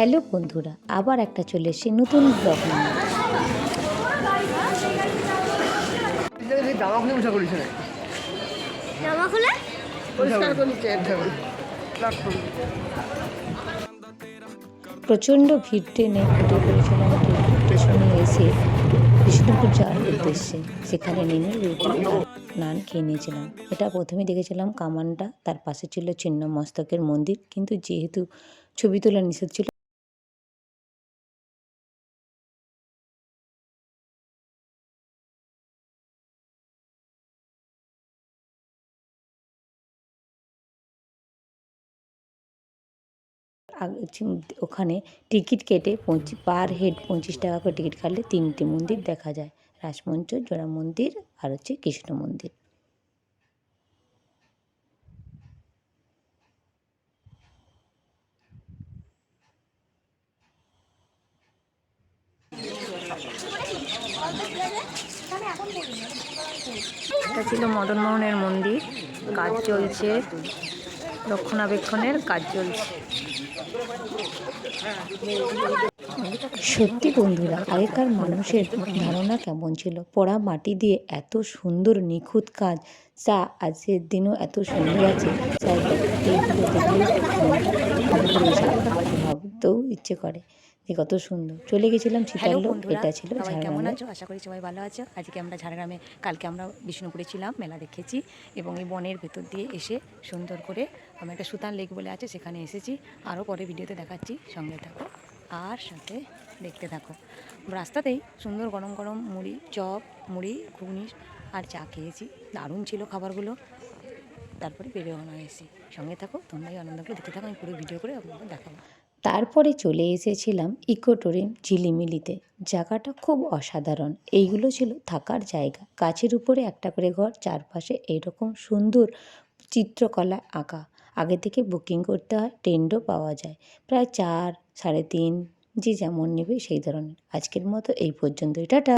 Hello বন্ধুরা আবার একটা চলে এসেছি নতুন ব্লগ প্রচণ্ড ভিড় ট্রেনে পড়েছিলাম ট্রেন স্টেশনে এসে বিষ্ণুপুর যাওয়ার উদ্দেশ্যে সেখানে নেমে রুটি নান খেয়ে নিয়েছিলাম। এটা প্রথমে দেখেছিলাম কামানটা তার পাশে ছিল ছিন্ন মস্তকের মন্দির কিন্তু যেহেতু ছবি তোলা নিষেধ ছিল ওখানে টিকিট কেটে পঁচি পার হেড পঁচিশ টাকা করে টিকিট কাটলে তিনটে মন্দির দেখা যায়। রাসমঞ্চ, জোড়া মন্দির আর হচ্ছে কৃষ্ণ মন্দির। এটা ছিল মদন মোহনের মন্দির। কাজ চলছে, রক্ষণাবেক্ষণের কাজ চলছে। সত্যি বন্ধুরা, আগেকার মানুষের ধারণা কেমন ছিল? পড়া মাটি দিয়ে এত সুন্দর নিখুঁত কাজ চা আজকের দিনও এত সুন্দর আছে ভাবতেও ইচ্ছে করে। যে কত সুন্দর। চলে গেছিলাম এটা ছিল সবাই কেমন আছো? আশা করি সবাই ভালো আছো। আজকে আমরা ঝাড়গ্রামে কালকে আমরা বিষ্ণুপুরে ছিলাম মেলা দেখেছি এবং এই বনের ভেতর দিয়ে এসে সুন্দর করে আমি একটা সুতান লেক বলে আছে সেখানে এসেছি। আরও পরে ভিডিওতে দেখাচ্ছি সঙ্গে থাকো আর সাথে দেখতে থাকো। রাস্তাতেই সুন্দর গরম গরম মুড়ি চপ মুড়ি ঘুগনি আর চা খেয়েছি। দারুণ ছিল খাবারগুলো। তারপরে বেরোনো হয়েছি। সঙ্গে থাকো তোমরাই আনন্দগুলো দেখতে থাকো আমি পুরো ভিডিও করে আপনাদের দেখাবো। তারপরে চলে এসেছিলাম ইকোটোরিম ঝিলিমিলিতে। জায়গাটা খুব অসাধারণ। এইগুলো ছিল থাকার জায়গা। গাছের উপরে একটা করে ঘর, চারপাশে এইরকম সুন্দর চিত্রকলা আঁকা। আগে থেকে বুকিং করতে হয় টেন্ডও পাওয়া যায়। প্রায় চার, সাড়ে তিন, যে যেমন নেবে সেই ধরনের। আজকের মতো এই পর্যন্তই। টাটা!